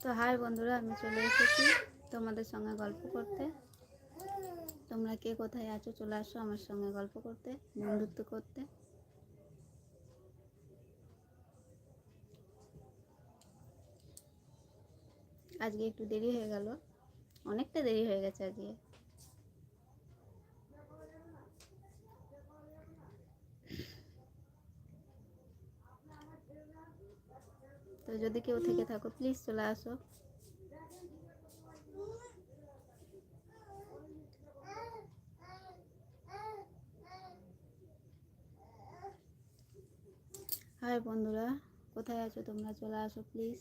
তো হাই বন্ধুরা, আমি চলে এসেছি তোমাদের সঙ্গে গল্প করতে। তোমরা কে কোথায় আছো চলে আসো আমার সঙ্গে গল্প করতে, বন্ধুত্ব করতে। আজকে একটু দেরি হয়ে গেল, অনেকটা দেরি হয়ে গেছে আজকে। তো যদি কেউ থেকে থাকো প্লিজ চলে আসো। হাই বন্ধুরা, কোথায় আছো? তোমরা চলে আসো প্লিজ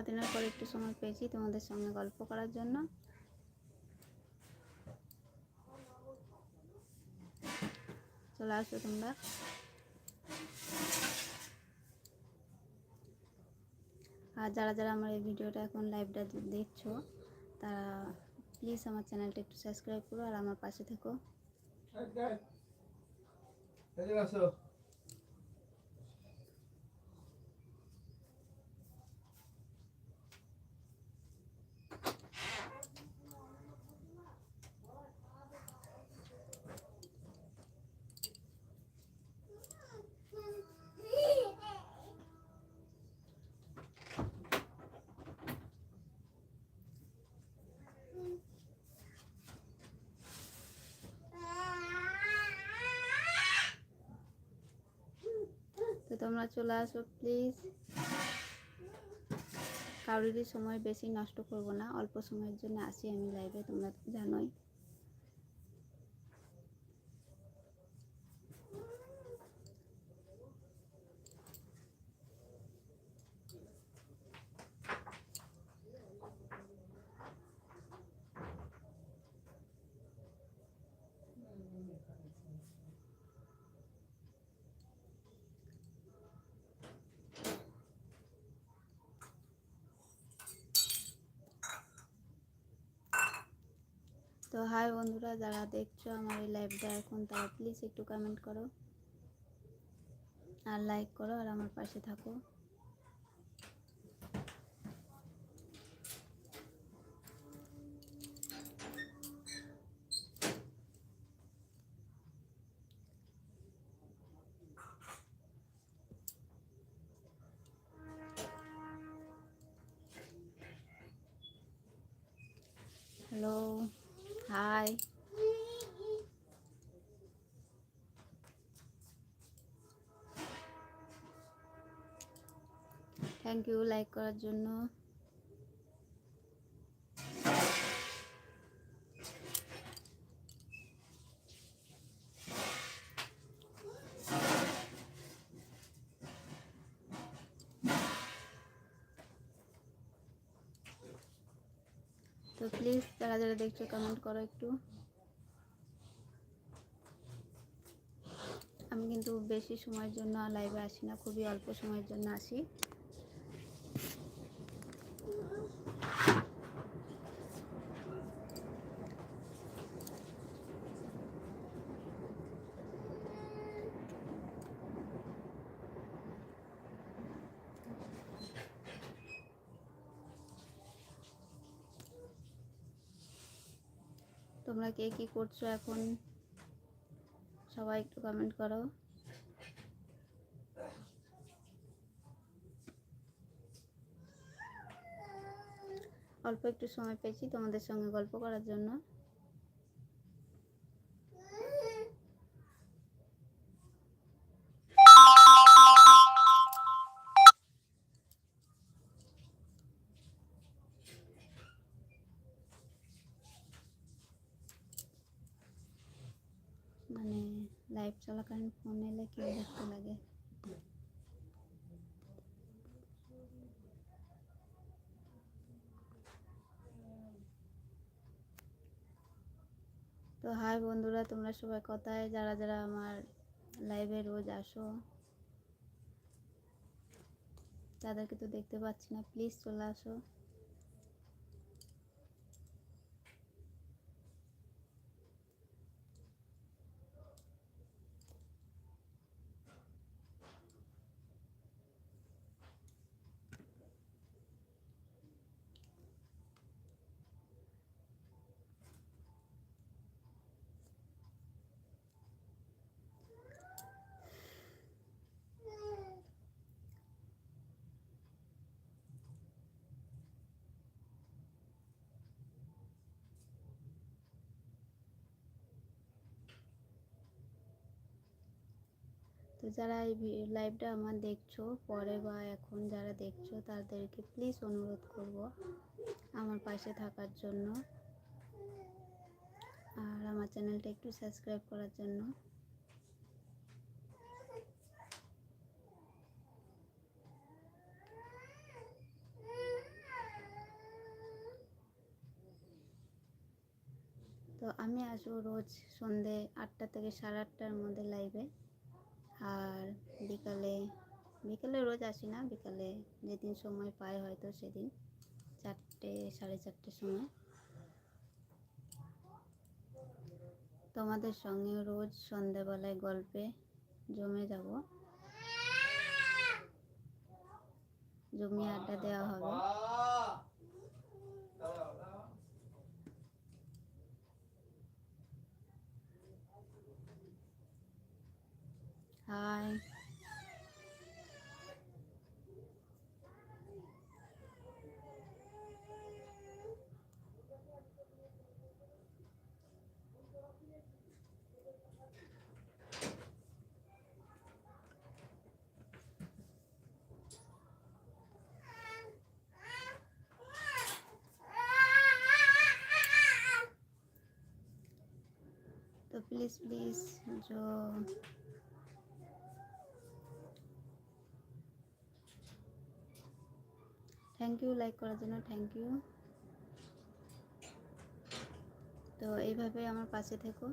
সারাদিনের পর একটু সময় পেয়েছি তোমাদের সঙ্গে গল্প করার জন্য। চলে আসো তোমরা। আর যারা যারা আমার এই ভিডিওটা এখন লাইভটা দেখছ, তারা প্লিজ আমার চ্যানেলটা একটু সাবস্ক্রাইব করো আর আমার পাশে থেকো। তোমরা চলে আসো প্লিজ কারোরই সময় বেশি নষ্ট করব না। অল্প সময়ের জন্য আসি আমি লাইভে তোমরা জানোই। হাই বন্ধুরা, যারা দেখছ আমার এই লাইভটা এখন, তারা প্লিজ একটু কমেন্ট করো আর লাইক করো আর আমার পাশে থাকো। থ্যাংক ইউ লাইক করার জন্য। তো প্লিজ যারা যারা দেখছ কমেন্ট করো একটু। আমি কিন্তু বেশি সময়ের জন্য লাইভে আসি না, খুবই অল্প সময়ের জন্য আসি। তোমরা কে কী করছ এখন? সবাই একটু কমেন্ট করো। অল্প একটু সময় পেয়েছি তোমাদের সঙ্গে গল্প করার জন্য। চলাকালীন ফোন এলে কি দেখতে লাগে। তো হাই বন্ধুরা, তোমরা সবাই কথায়? যারা যারা আমার লাইভে রোজ আসো, তাদেরকে তো দেখতে পাচ্ছি না। প্লিজ চলে আসো। তো যারা এই লাইভটা আমার দেখছ, পরে বা এখন যারা দেখছ, তাদেরকে প্লিজ অনুরোধ করব আমার পাশে থাকার জন্য। আর আমার চ্যানেলটা একটু সাবস্ক্রাইব করার জন্য। তো আমি আসব রোজ সন্ধে আটটা থেকে সাড়ে আটটার মধ্যে লাইভে আর বিকালে বিকালে রোজ আসি না, বিকালে যেদিন সময় পাই হয়তো সেদিন চারটে, সাড়ে চারটের সময়। তোমাদের সঙ্গে রোজ সন্ধেবেলায় গল্পে জমে যাব। জমি আড্ডা দেওয়া হবে হাই तो प्लीज़ प्लीज़ जो থ্যাংক ইউ লাইক করার জন্য থ্যাংক ইউ তো এইভাবে আমার পাশে থেকো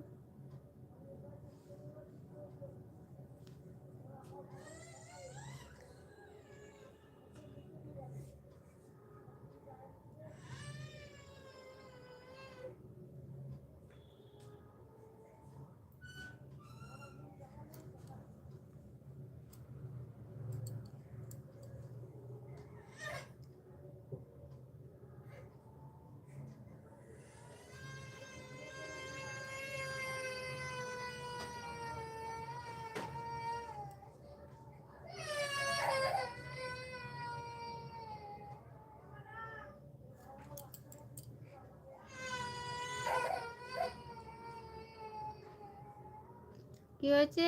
কি হয়েছে?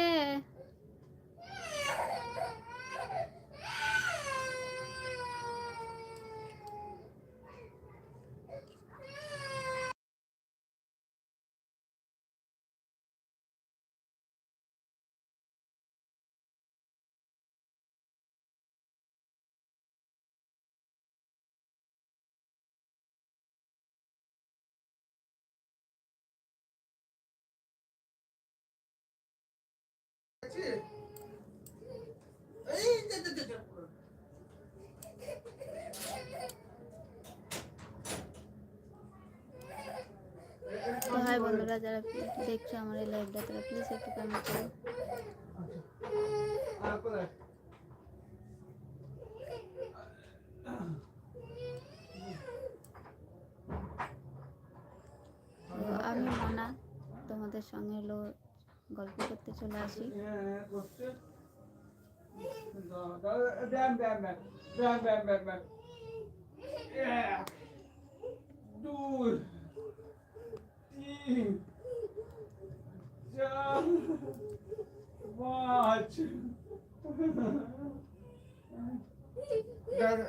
তো হাই বন্ধুরা যারা দেখছ আমার এই লাইভটা তারা প্লিজ একটু কমেন্ট করো। আমি মনা তোমাদের সঙ্গে হলো গল্প করতে চলে আসি Bam, bam, bam. Bam,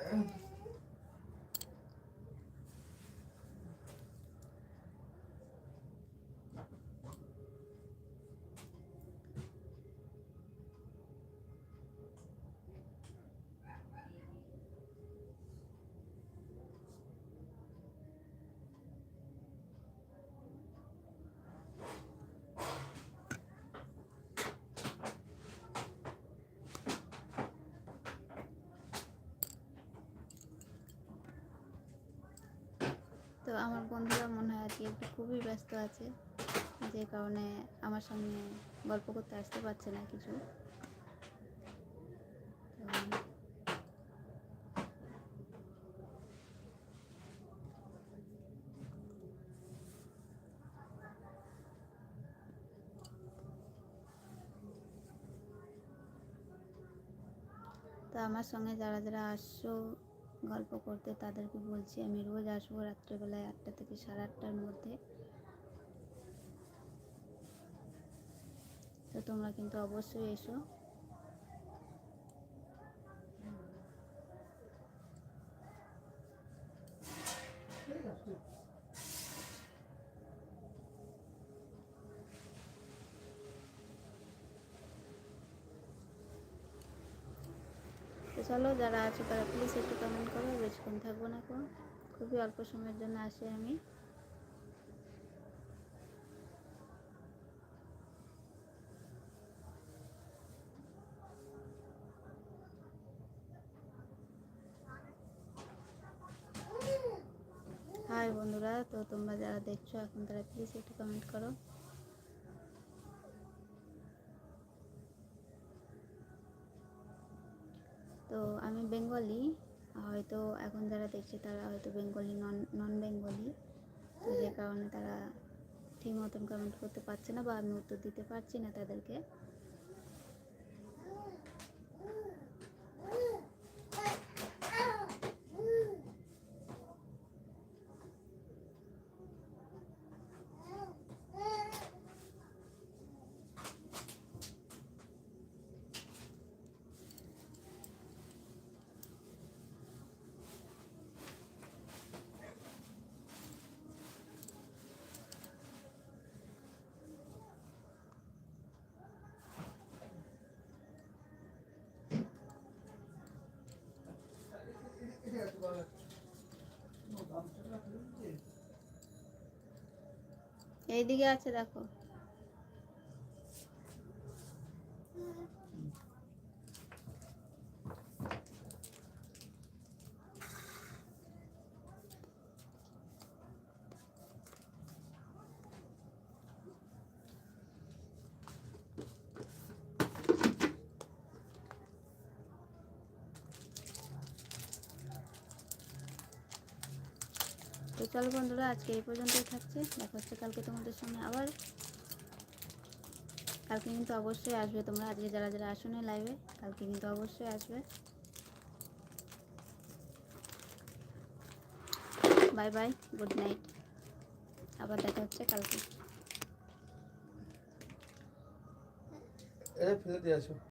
তো আমার বন্ধুরা মনে হয় আজকে একটু খুবই ব্যস্ত আছে। যে কারণে আমার সামনে গল্প করতে আসতে পারছে না কিছু। তো তো আমার সঙ্গে যারা যারা আসছো গল্প করতে তাদেরকে বলছি, আমি রোজ আসব রাত্রেবেলায় আটটা থেকে সাড়ে আটটার মধ্যে। তো তোমরা কিন্তু অবশ্যই এসো। চলো, যারা আছো তারা প্লিজ একটু কমেন্ট করো বেশিক্ষণ থাকব না কো খুবই অল্প সময়ের জন্য আসি আমি। হাই বন্ধুরা, তো তোমরা যারা দেখছ, এখন তারা প্লিজ একটু কমেন্ট করো। হয়তো এখন যারা দেখছে তারা হয়তো বেঙ্গলি নন নন বেঙ্গলি তো যে কারণে তারা ঠিক মতন কমেন্ট করতে পারছে না বা আমি উত্তর দিতে পারছি না তাদেরকে। এইদিকে আছে দেখো। তো চলো বন্ধুরা, আজকে এই পর্যন্তই থাকছে। দেখা হচ্ছে কালকে তোমাদের সঙ্গে আবার। কালকে কিন্তু অবশ্যই আসবে তোমরা। আজকে যারা যারা আসো না লাইভে কালকে কিন্তু অবশ্যই আসবে। বাই বাই গুড নাইট আবার দেখা হচ্ছে কালকে। ফেলে দিয়ে আসো।